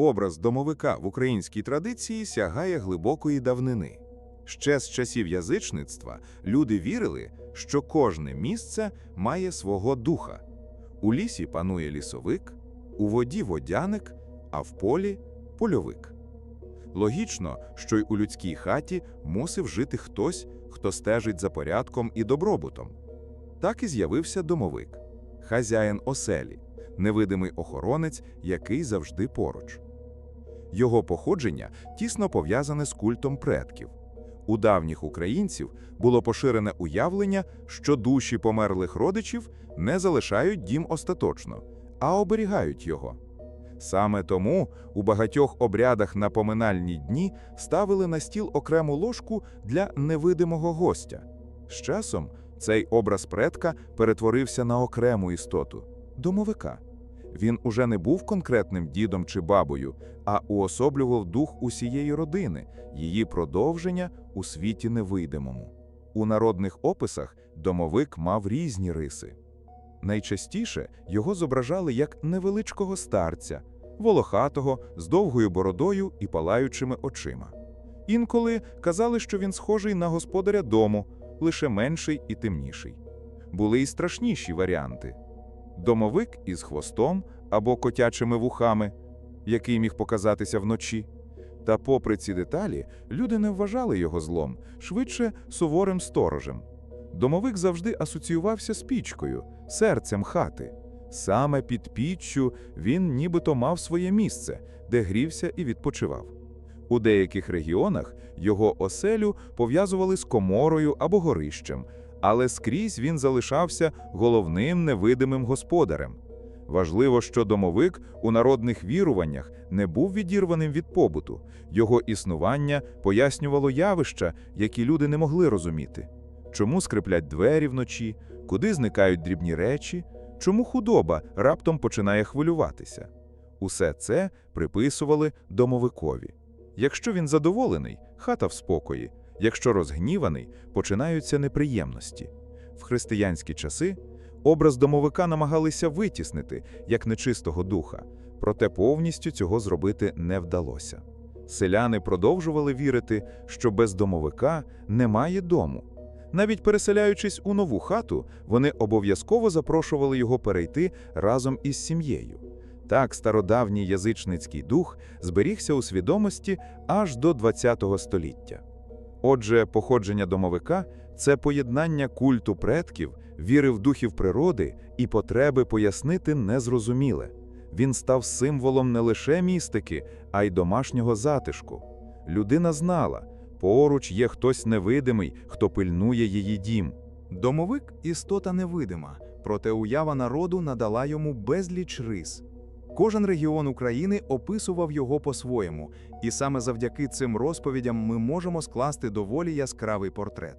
Образ домовика в українській традиції сягає глибокої давнини. Ще з часів язичництва люди вірили, що кожне місце має свого духа. У лісі панує лісовик, у воді водяник, а в полі польовик. Логічно, що й у людській хаті мусив жити хтось, хто стежить за порядком і добробутом. Так і з'явився домовик, хазяїн оселі, невидимий охоронець, який завжди поруч. Його походження тісно пов'язане з культом предків. У давніх українців було поширене уявлення, що душі померлих родичів не залишають дім остаточно, а оберігають його. Саме тому у багатьох обрядах на поминальні дні ставили на стіл окрему ложку для невидимого гостя. З часом цей образ предка перетворився на окрему істоту домовика. Він уже не був конкретним дідом чи бабою, а уособлював дух усієї родини, її продовження у світі невидимому. У народних описах домовик мав різні риси. Найчастіше його зображали як невеличкого старця, волохатого, з довгою бородою і палаючими очима. Інколи казали, що він схожий на господаря дому, лише менший і темніший. Були й страшніші варіанти домовик із хвостом або котячими вухами, який міг показатися вночі. Та, попри ці деталі, люди не вважали його злом, швидше суворим сторожем. Домовик завжди асоціювався з пічкою, серцем хати. Саме під піччю він нібито мав своє місце, де грівся і відпочивав. У деяких регіонах його оселю пов'язували з коморою або горищем, але скрізь він залишався головним невидимим господарем. Важливо, що домовик у народних віруваннях не був відірваним від побуту, його існування пояснювало явища, які люди не могли розуміти. Чому скриплять двері вночі, куди зникають дрібні речі, чому худоба раптом починає хвилюватися. Усе це приписували домовикові. Якщо він задоволений, хата в спокої, якщо розгніваний, починаються неприємності. В християнські часи образ домовика намагалися витіснити як нечистого духа, проте повністю цього зробити не вдалося. Селяни продовжували вірити, що без домовика немає дому. Навіть переселяючись у нову хату, вони обов'язково запрошували його перейти разом із сім'єю. Так стародавній язичницький дух зберігся у свідомості аж до ХХ століття. Отже, походження домовика це поєднання культу предків, віри в духів природи і потреби пояснити незрозуміле. Він став символом не лише містики, а й домашнього затишку. Людина знала, поруч є хтось невидимий, хто пильнує її дім. Домовик істота невидима, проте уява народу надала йому безліч рис. Кожен регіон України описував його по-своєму, і саме завдяки цим розповідям ми можемо скласти доволі яскравий портрет.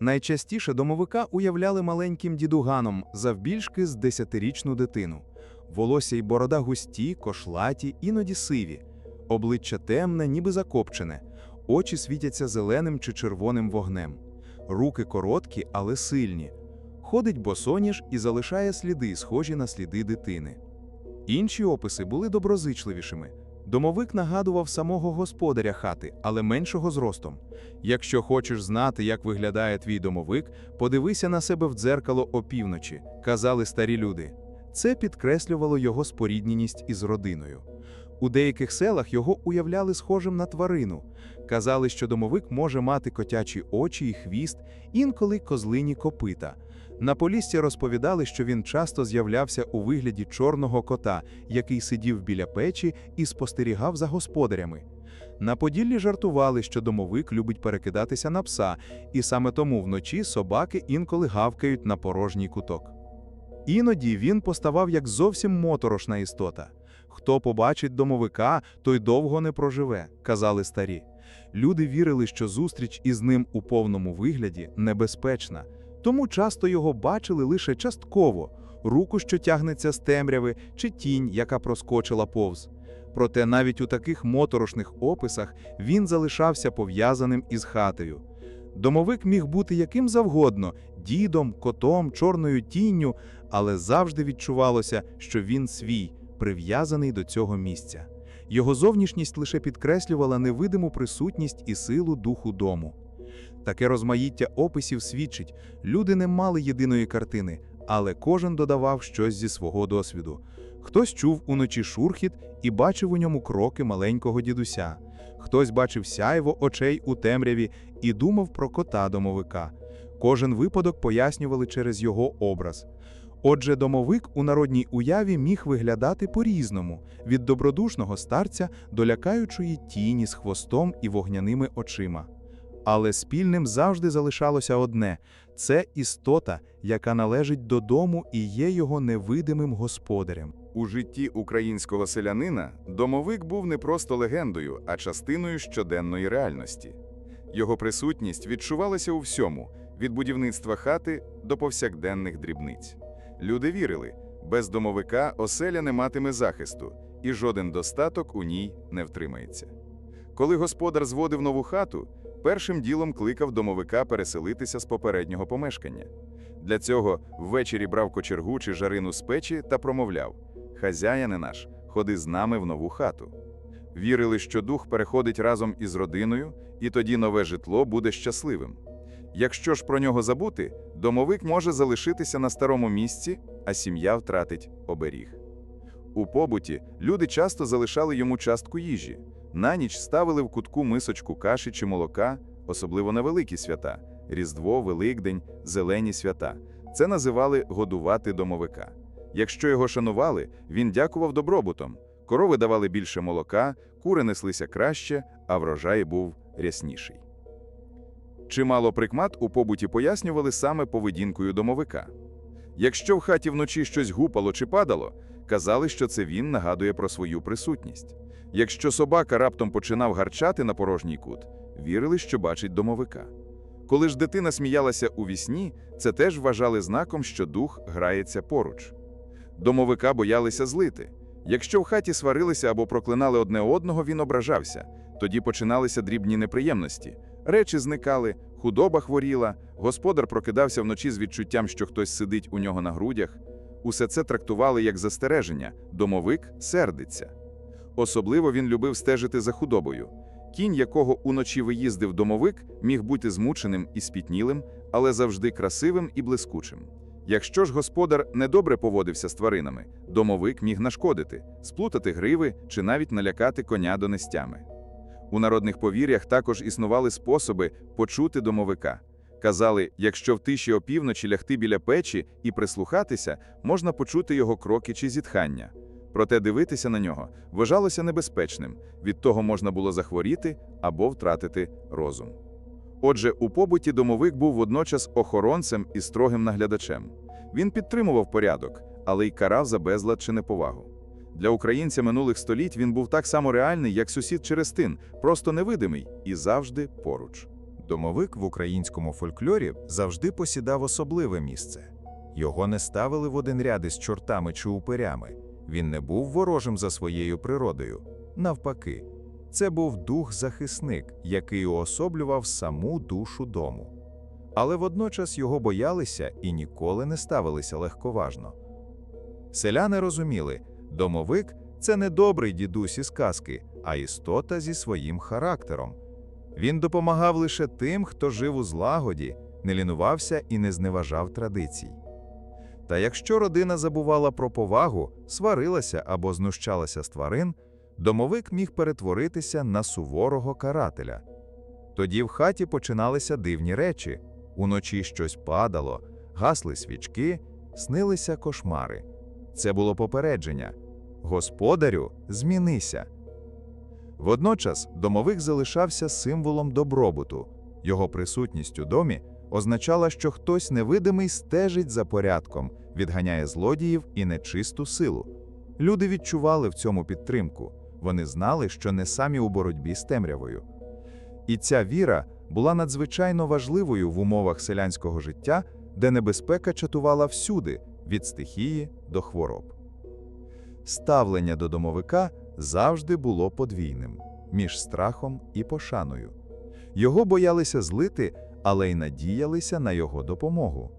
Найчастіше домовика уявляли маленьким дідуганом завбільшки з десятирічну дитину. Волосся й борода густі, кошлаті, іноді сиві, обличчя темне, ніби закопчене, очі світяться зеленим чи червоним вогнем, руки короткі, але сильні. Ходить босоніж і залишає сліди, схожі на сліди дитини. Інші описи були доброзичливішими. Домовик нагадував самого господаря хати, але меншого зростом. Якщо хочеш знати, як виглядає твій домовик, подивися на себе в дзеркало опівночі, казали старі люди. Це підкреслювало його спорідненість із родиною. У деяких селах його уявляли схожим на тварину. Казали, що домовик може мати котячі очі і хвіст, інколи козлині копита. На Поліссі розповідали, що він часто з'являвся у вигляді чорного кота, який сидів біля печі і спостерігав за господарями. На Поділлі жартували, що домовик любить перекидатися на пса, і саме тому вночі собаки інколи гавкають на порожній куток. Іноді він поставав як зовсім моторошна істота. Хто побачить домовика, той довго не проживе, казали старі. Люди вірили, що зустріч із ним у повному вигляді небезпечна, тому часто його бачили лише частково руку, що тягнеться з темряви, чи тінь, яка проскочила повз. Проте навіть у таких моторошних описах він залишався пов'язаним із хатою. Домовик міг бути яким завгодно дідом, котом, чорною тінню, але завжди відчувалося, що він свій, прив'язаний до цього місця. Його зовнішність лише підкреслювала невидиму присутність і силу духу дому. Таке розмаїття описів свідчить, люди не мали єдиної картини, але кожен додавав щось зі свого досвіду. Хтось чув уночі шурхіт і бачив у ньому кроки маленького дідуся. Хтось бачив сяйво очей у темряві і думав про кота домовика. Кожен випадок пояснювали через його образ. Отже, домовик у народній уяві міг виглядати по-різному від добродушного старця до лякаючої тіні з хвостом і вогняними очима. Але спільним завжди залишалося одне це істота, яка належить додому і є його невидимим господарем. У житті українського селянина домовик був не просто легендою, а частиною щоденної реальності. Його присутність відчувалася у всьому від будівництва хати до повсякденних дрібниць. Люди вірили, без домовика оселя не матиме захисту, і жоден достаток у ній не втримається. Коли господар зводив нову хату, першим ділом кликав домовика переселитися з попереднього помешкання. Для цього ввечері брав кочергу чи жарину з печі та промовляв: Хазяїне наш, ходи з нами в нову хату. Вірили, що дух переходить разом із родиною, і тоді нове житло буде щасливим. Якщо ж про нього забути, домовик може залишитися на старому місці, а сім'я втратить оберіг. У побуті люди часто залишали йому частку їжі. На ніч ставили в кутку мисочку каші чи молока, особливо на великі свята Різдво, Великдень, зелені свята. Це називали годувати домовика. Якщо його шанували, він дякував добробутом. Корови давали більше молока, кури неслися краще, а врожай був рясніший. Чимало прикмат у побуті пояснювали саме поведінкою домовика. Якщо в хаті вночі щось гупало чи падало, казали, що це він нагадує про свою присутність. Якщо собака раптом починав гарчати на порожній кут, вірили, що бачить домовика. Коли ж дитина сміялася у вісні, це теж вважали знаком, що дух грається поруч. Домовика боялися злити. Якщо в хаті сварилися або проклинали одне одного, він ображався. Тоді починалися дрібні неприємності. Речі зникали, худоба хворіла, господар прокидався вночі з відчуттям, що хтось сидить у нього на грудях. Усе це трактували як застереження домовик сердиться. Особливо він любив стежити за худобою. Кінь, якого уночі виїздив домовик, міг бути змученим і спітнілим, але завжди красивим і блискучим. Якщо ж господар недобре поводився з тваринами, домовик міг нашкодити, сплутати гриви чи навіть налякати коня донестями. У народних повір'ях також існували способи почути домовика. Казали, якщо в тиші опівночі лягти біля печі і прислухатися, можна почути його кроки чи зітхання. Проте дивитися на нього вважалося небезпечним, від того можна було захворіти або втратити розум. Отже, у побуті домовик був водночас охоронцем і строгим наглядачем. Він підтримував порядок, але й карав за безлад чи неповагу. Для українця минулих століть він був так само реальний, як сусід через тин, просто невидимий і завжди поруч. Домовик в українському фольклорі завжди посідав особливе місце. Його не ставили в один ряд із чортами чи упирями. Він не був ворожим за своєю природою. Навпаки, це був дух-захисник, який уособлював саму душу дому. Але водночас його боялися і ніколи не ставилися легковажно. Селяни розуміли, домовик це не добрий дідусь із казки, а істота зі своїм характером. Він допомагав лише тим, хто жив у злагоді, не лінувався і не зневажав традицій. Та якщо родина забувала про повагу, сварилася або знущалася з тварин, домовик міг перетворитися на суворого карателя. Тоді в хаті починалися дивні речі: уночі щось падало, гасли свічки, снилися кошмари. Це було попередження Господарю, змінися. Водночас домовик залишався символом добробуту. Його присутність у домі означала, що хтось невидимий стежить за порядком, відганяє злодіїв і нечисту силу. Люди відчували в цьому підтримку, вони знали, що не самі у боротьбі з темрявою. І ця віра була надзвичайно важливою в умовах селянського життя, де небезпека чатувала всюди, від стихії до хвороб. Ставлення до домовика завжди було подвійним між страхом і пошаною. Його боялися злити, але й надіялися на його допомогу.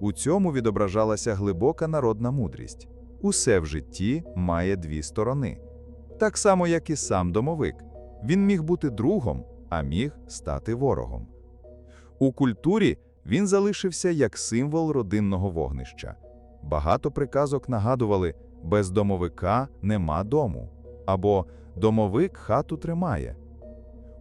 У цьому відображалася глибока народна мудрість. Усе в житті має дві сторони. Так само, як і сам домовик. Він міг бути другом, а міг стати ворогом. У культурі він залишився як символ родинного вогнища. Багато приказок нагадували «без домовика нема дому» або «домовик хату тримає».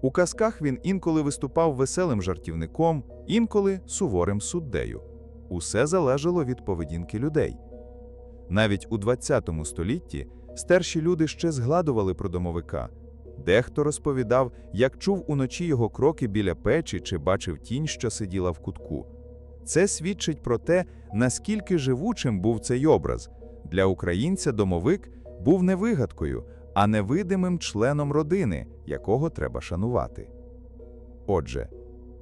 У казках він інколи виступав веселим жартівником, інколи суворим суддею. Усе залежало від поведінки людей. Навіть у ХХ столітті старші люди ще згадували про домовика. Дехто розповідав, як чув уночі його кроки біля печі чи бачив тінь, що сиділа в кутку. Це свідчить про те, наскільки живучим був цей образ. Для українця домовик був не вигадкою, а невидимим членом родини, якого треба шанувати. Отже,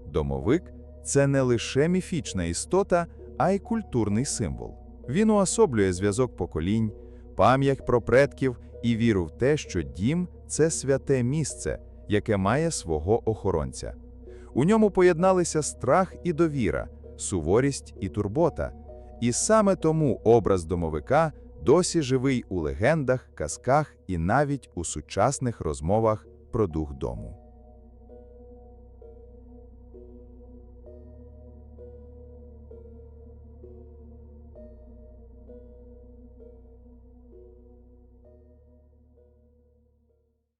домовик це не лише міфічна істота, а й культурний символ. Він уособлює зв'язок поколінь, пам'ять про предків і віру в те, що дім це святе місце, яке має свого охоронця. У ньому поєдналися страх і довіра, суворість і турбота. І саме тому образ домовика досі живий у легендах, казках і навіть у сучасних розмовах про дух дому.